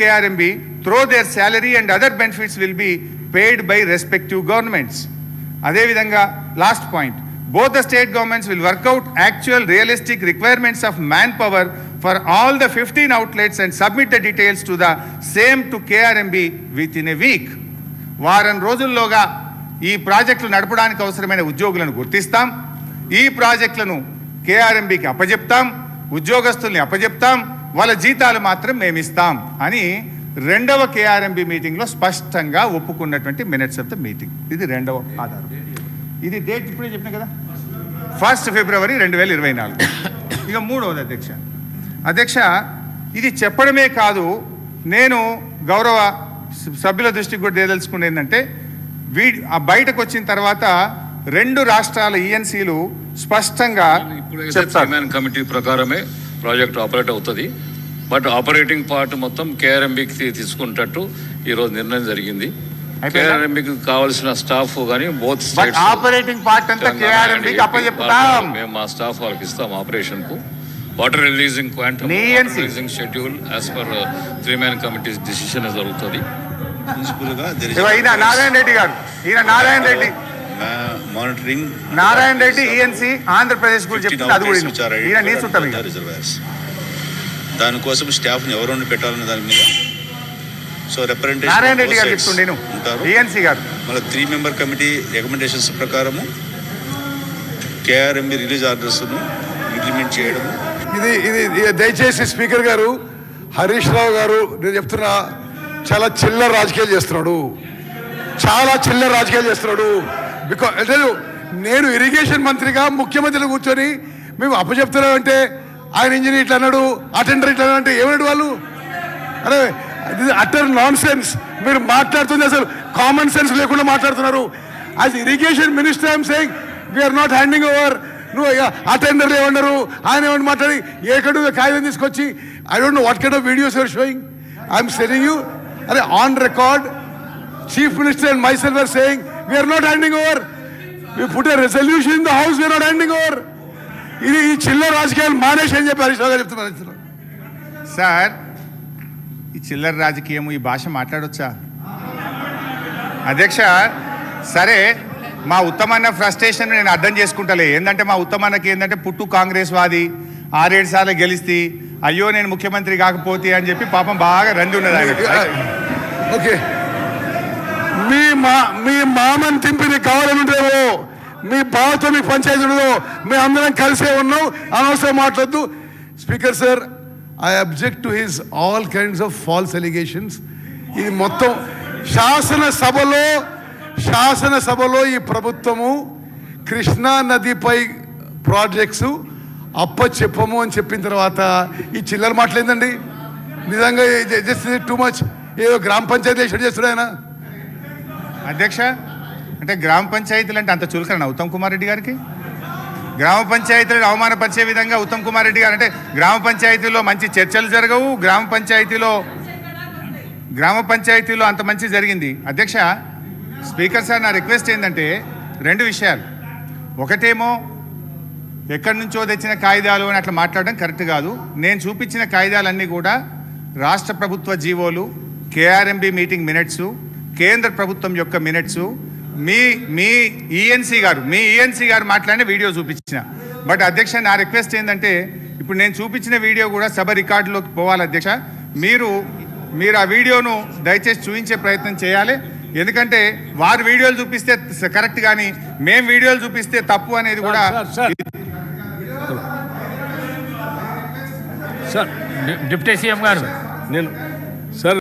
KRMB through their salary and other benefits will be paid by respective governments. అదేవిధంగా last point both the state governments will work out actual realistic requirements of manpower for all the fifteen outlets and submit the details to the same to KRMB within a week వారం రోజుల్లోగా ఈ ప్రాజెక్టులు నడపడానికి అవసరమైన ఉద్యోగులను గుర్తిస్తాం. ఈ ప్రాజెక్టులను కేఆర్ఎంబికి అప్పజెప్తాం. ఉద్యోగస్తుల్ని అప్పజెప్తాం. వాళ్ళ జీతాలు మాత్రం మేము ఇస్తాం అని రెండవ కేఆర్ఎంబి మీటింగ్లో స్పష్టంగా ఒప్పుకున్నటువంటి మినిట్స్ ఆఫ్ ద మీటింగ్ ఇది రెండవ ఆధారం. ఇది డేట్ ఇప్పుడే చెప్పిన కదా? ఫస్ట్ ఫిబ్రవరి రెండు వేల ఇరవై నాలుగు. ఇక మూడవది అధ్యక్ష. అధ్యక్ష ఇది చెప్పడమే కాదు నేను గౌరవ సభ్యుల దృష్టికి కూడా తేదలుచుకునేది ఏంటంటే వీ ఆ బయటకు వచ్చిన తర్వాత రెండు రాష్ట్రాల ఈఎన్సీలు స్పష్టంగా చెప్తారు. చైర్మన్ కమిటీ ప్రకారమే ప్రాజెక్ట్ ఆపరేట్ అవుతుంది. బట్ ఆపరేటింగ్ పార్ట్ మొత్తం కేఆర్ఎంబికి తీసుకుంటట్టు ఈరోజు నిర్ణయం జరిగింది? కేఆర్ఎంబికి కావాల్సిన స్టాఫ్ కానీ బోత్ బట్ ఆపరేటింగ్ పార్ట్ అంతా కేఆర్ఎంబికి అప్పచెప్తాం మేము మా స్టాఫ్ వాళ్ళకి ఇస్తాం ఆపరేషన్కు water releasing quantum. Releasing schedule as per three man committee decision జరుగుతుంది. నారాయణ రెడ్డి గారు. ఈయన నారాయణ రెడ్డి. Monitoring నారాయణ రెడ్డి ఈఎన్సీ ఆంధ్రప్రదేశ్ గురించి 15 చెప్తుంది అది కూడా outlets which are విను. ఈయన నీ చుట్టం identified ఇక. by the reservoirs. దానికోసం స్టాఫ్ని ఎవరు పెట్టాలనే దాని మీద. సో నారాయణ రెడ్డి గారు ఉంటారు. ఈఎన్సీ గారు. మళ్ళీ త్రీ మెంబర్ కమిటీ రికమెండేషన్స్ ప్రకారము కేఆర్ఎంబి రిలీజ్ ఆర్డర్స్ ఇంప్లిమెంట్ చేయడం ఇది ఇది ఇది దయచేసి స్పీకర్ గారు హరీష్ రావు గారు నేను చెప్తున్నా చాలా చిల్లర రాజకీయాలు చేస్తున్నాడు. చాలా చిల్లర రాజకీయాలు చేస్తున్నాడు. బికాస్ అంటే నేను ఇరిగేషన్ మంత్రిగా ముఖ్యమంత్రిని కూర్చొని మేము అప్పచెప్తున్నాం అంటే ఆయన ఇంజనీర్ ఇట్లా అన్నాడు అటెండర్ ఇట్లా అన్నాడు అంటే ఏమన్నాడు వాళ్ళు? అరే అటర్ నాన్ సెన్స్ మీరు మాట్లాడుతుంది అసలు కామన్ సెన్స్ లేకుండా మాట్లాడుతున్నారు. As irrigation minister I'm saying we are not handing over నువ్వు అటెండర్లు ఏమన్నారు ఆయన ఏమన్నా మాట్లాడి ఏకడు కాగితం తీసుకొచ్చి I don't know what kind of videos are showing I'm telling you అరే on record chief minister and myself are saying we are not handing over we put a resolution in the house we are not handing over ఇది ఈ చిల్లర రాజకీయాలు మానేసి అని చెప్పి హరీష్ రావు గారు చెప్తున్నారు సార్ ఈ చిల్లర రాజకీయం ఈ భాష మాట్లాడొచ్చా? అధ్యక్ష సరే మా ఉత్తమన్న ఫ్రస్ట్రేషన్ నేను అర్థం చేసుకుంటలే. ఏంటంటే మా ఉత్తమన్నకి ఏంటంటే పుట్టు కాంగ్రెస్ వాది ఆరేడు సార్లు గెలిస్తే అయ్యో నేను ముఖ్యమంత్రి కాకపోతే అని చెప్పి పాపం బాగా రంది ఉన్నది ఓకే మా మీ మామని తింపి నీకు కావాలనుంటేవో మీ బావతో మీకు పంచాయతీ ఉండదు అందరం కలిసే ఉన్నాం అనవసరం మాట్లాడద్దు speaker sir I object to his all kinds of false allegations ఇది మొత్తం శాసనసభలో శాసనసభలో ఈ ప్రభుత్వము కృష్ణా నదిపై ప్రాజెక్ట్స్ అప్ప చెప్పము అని చెప్పిన తర్వాత ఈ చిల్లర మాట్లాడిందండి నిజంగా జస్ట్ టూ మచ్ ఏదో గ్రామ పంచాయతీ ఎక్కడ చేస్తాడు ఆయన అధ్యక్ష అంటే గ్రామ పంచాయతీలు అంటే అంత చులకన ఉత్తమ్ కుమార్ రెడ్డి గారికి? గ్రామ పంచాయతీలను అవమానపరిచే విధంగా ఉత్తమ్ కుమార్ రెడ్డి గారు అంటే గ్రామ పంచాయతీలో మంచి చర్చలు జరగవు గ్రామ పంచాయతీలో గ్రామ పంచాయతీలో అంత మంచి జరిగింది. అధ్యక్ష స్పీకర్ సార్ నా రిక్వెస్ట్ ఏంటంటే రెండు విషయాలు. ఒకటేమో ఎక్కడి నుంచో తెచ్చిన కాగితాలు అని అట్లా మాట్లాడడం కరెక్ట్ కాదు. నేను చూపించిన కాగిదాలన్నీ కూడా రాష్ట్ర ప్రభుత్వ జీవోలు కేఆర్ఎంబి మీటింగ్ మినిట్స్ కేంద్ర ప్రభుత్వం యొక్క మినిట్స్ మీ మీ ఈఎన్సీ గారు మీ ఈఎన్సీ గారు మాట్లాడిన వీడియో చూపించిన. బట్ అధ్యక్ష నా రిక్వెస్ట్ ఏంటంటే ఇప్పుడు నేను చూపించిన వీడియో కూడా సభ రికార్డులోకి పోవాలి అధ్యక్ష. మీరు మీరు ఆ వీడియోను దయచేసి చూపించే ప్రయత్నం చేయాలి. ఎందుకంటే వారు వీడియోలు చూపిస్తే కరెక్ట్ కానీ మేము వీడియోలు చూపిస్తే తప్పు అనేది కూడా సార్ డిప్యూటీ సీఎం గారు. నేను సార్